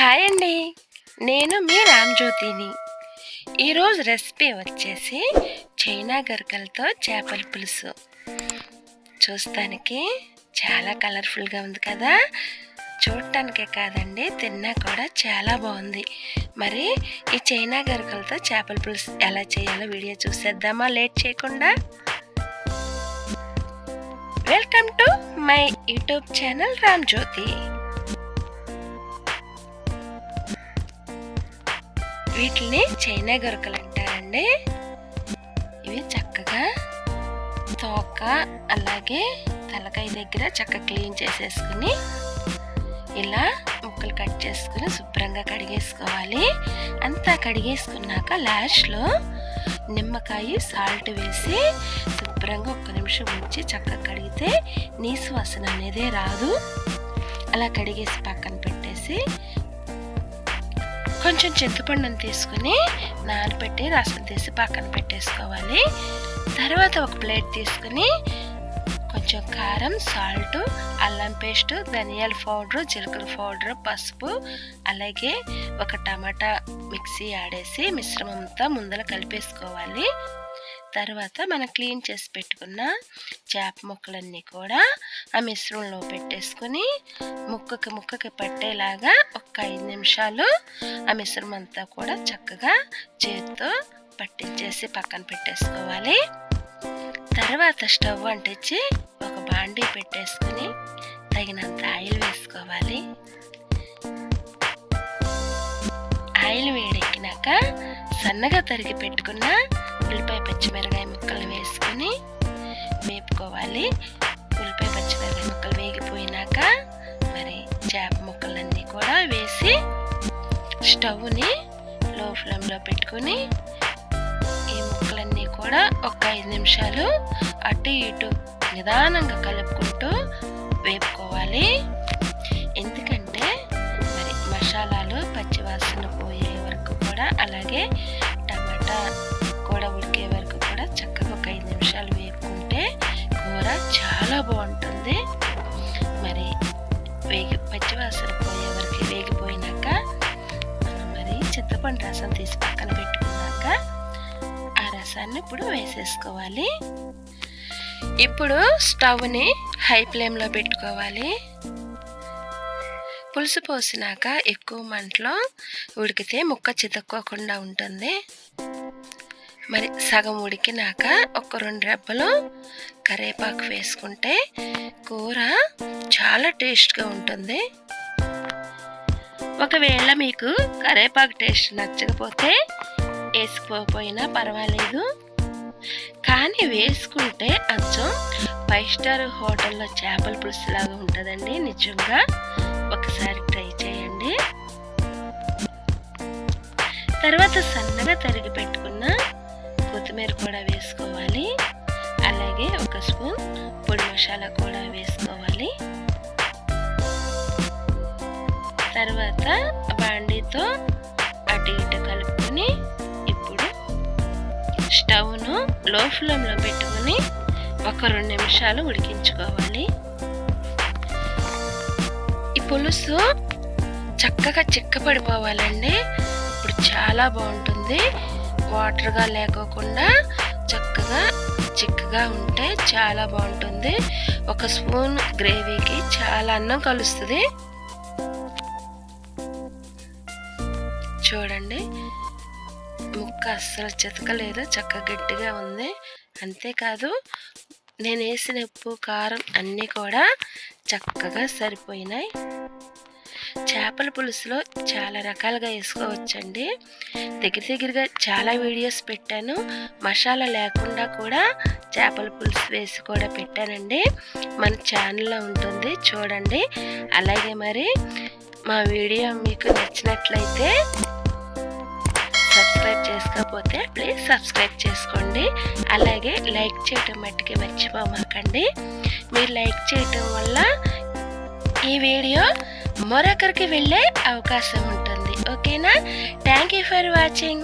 Hi అండి. నేను మీ రామ్జ్యోతిని. ఈరోజు రెసిపీ వచ్చేసి చైనా గరికలతో చేపల పులుసు. చూస్తానికి చాలా కలర్ఫుల్గా ఉంది కదా. చూడటానికే కాదండి తిన్నా కూడా చాలా బాగుంది. మరి ఈ చైనా గరకలతో చేపల పులుసు ఎలా చేయాలో వీడియో చూసేద్దామా? లేట్ చేయకుండా. Welcome to my YouTube channel Ram Jyoti వీటిని చైనా గొరకలు అంటారండి. ఇవి చక్కగా తోక అలాగే తలకాయ దగ్గర చక్కగా క్లీన్ చేసేసుకుని ఇలా ముక్కలు కట్ చేసుకుని శుభ్రంగా కడిగేసుకోవాలి. అంతా కడిగేసుకున్నాక లాస్ట్లో నిమ్మకాయ సాల్ట్ వేసి శుభ్రంగా ఒక్క నిమిషం ఉంచి చక్కగా కడిగితే నీసు వాసన అనేది రాదు. అలా కడిగేసి పక్కన పెట్టేసి కొంచెం చింతపండును తీసుకుని నానబెట్టి రసం తీసి పక్కన పెట్టేసుకోవాలి. తర్వాత ఒక ప్లేట్ తీసుకుని కొంచెం కారం సాల్ట్ అల్లం పేస్ట్ ధనియాల పౌడర్ జీలకర్ర పౌడర్ పసుపు అలాగే ఒక టమాటా మిక్సీ ఆడేసి మిశ్రమంతో ముందర కలిపేసుకోవాలి. తర్వాత మనం క్లీన్ చేసి పెట్టుకున్న చేప ముక్కలన్నీ కూడా ఆ మిశ్రమంలో పెట్టేసుకొని ముక్కకి ముక్కకి పట్టేలాగా ఒక ఐదు నిమిషాలు ఆ మిశ్రమం అంతా కూడా చక్కగా చేతితో పట్టించేసి పక్కన పెట్టేసుకోవాలి. తర్వాత స్టవ్ అంటించి ఒక బాండీ పెట్టేసుకుని తగినంత ఆయిల్ వేసుకోవాలి. ఆయిల్ వేడెక్కినాక సన్నగా తరిగి పెట్టుకున్న ఉల్లిపాయ పచ్చిమిరకాయ ముక్కలు వేసుకొని మేపుకోవాలి. ఉల్లిపాయ పచ్చిమిరకాయ ముక్కలు వేగిపోయినాక మరి చేప ముక్కలన్నీ కూడా వేసి స్టవ్ని లో ఫ్లేమ్లో పెట్టుకొని ఈ ముక్కలన్నీ కూడా ఒక ఐదు నిమిషాలు అటు ఇటు నిదానంగా కలుపుకుంటూ వేపుకోవాలి. బాగుంటుంది. మరి వేగి పచ్చివాసన పోయే వరకు వేగిపోయినాక మనం మరి చింతపండు రసం తీసి పక్కన పెట్టుకున్నాక ఆ రసాన్ని ఇప్పుడు వేసేసుకోవాలి. ఇప్పుడు స్టవ్ని హై ఫ్లేమ్లో పెట్టుకోవాలి. పులుసు పోసినాక ఎక్కువ మంటలో ఉడికితే ముక్క చితక్కోకుండా ఉంటుంది. మరి సగం ఉడికినాక ఒక రెండు రెబ్బలు కరేపాకు వేసుకుంటే కూర చాలా టేస్ట్గా ఉంటుంది. ఒకవేళ మీకు కరేపాకు టేస్ట్ నచ్చకపోతే వేసుకోకపోయినా పర్వాలేదు. కానీ వేసుకుంటే అచ్చం ఫైవ్ స్టార్ హోటల్లో చేపల పులుసు లాగా ఉంటుందండి. నిజంగా ఒకసారి ట్రై చేయండి. తర్వాత సన్నగా తరిగి పెట్టుకున్న కొత్తిమీర కూడా వేసుకోవాలి. అలాగే ఒక స్పూన్ పొడి మసాలా కూడా వేసుకోవాలి. తర్వాత బాండీతో అటు ఇటు కలుపుకొని ఇప్పుడు స్టవ్ను లో ఫ్లేమ్లో పెట్టుకొని ఒక రెండు నిమిషాలు ఉడికించుకోవాలి. ఈ పులుసు చక్కగా చిక్కపడిపోవాలండి. ఇప్పుడు చాలా బాగుంటుంది. వాటర్గా లేకోకుండా చక్కగా చిక్కగా ఉంటే చాలా బాగుంటుంది. ఒక స్పూన్ గ్రేవీకి చాలా అన్నం కలుస్తుంది. చూడండి. ముక్క అస్సలు చితకలేదు చక్క గట్టిగా ఉంది. అంతేకాదు నేను వేసిన ఉప్పు కారం అన్నీ కూడా చక్కగా సరిపోయినాయి. చేపల పులుసులో చాలా రకాలుగా వేసుకోవచ్చండి. దగ్గర దగ్గరగా చాలా వీడియోస్ పెట్టాను. మసాలా లేకుండా కూడా చేపల పులుసు వేసి కూడా పెట్టానండి. మన ఛానల్లో ఉంటుంది చూడండి. అలాగే మరి మా వీడియో మీకు నచ్చినట్లయితే సబ్స్క్రైబ్ చేసుకోకపోతే ప్లీజ్ సబ్స్క్రైబ్ చేసుకోండి. అలాగే లైక్ చేయటం మట్టుకి మర్చిపోమాకండి. మీరు లైక్ చేయటం వల్ల ఈ వీడియో మరొకరికి వెళ్ళే అవకాశం ఉంటుంది. ఓకేనా? Thank you for watching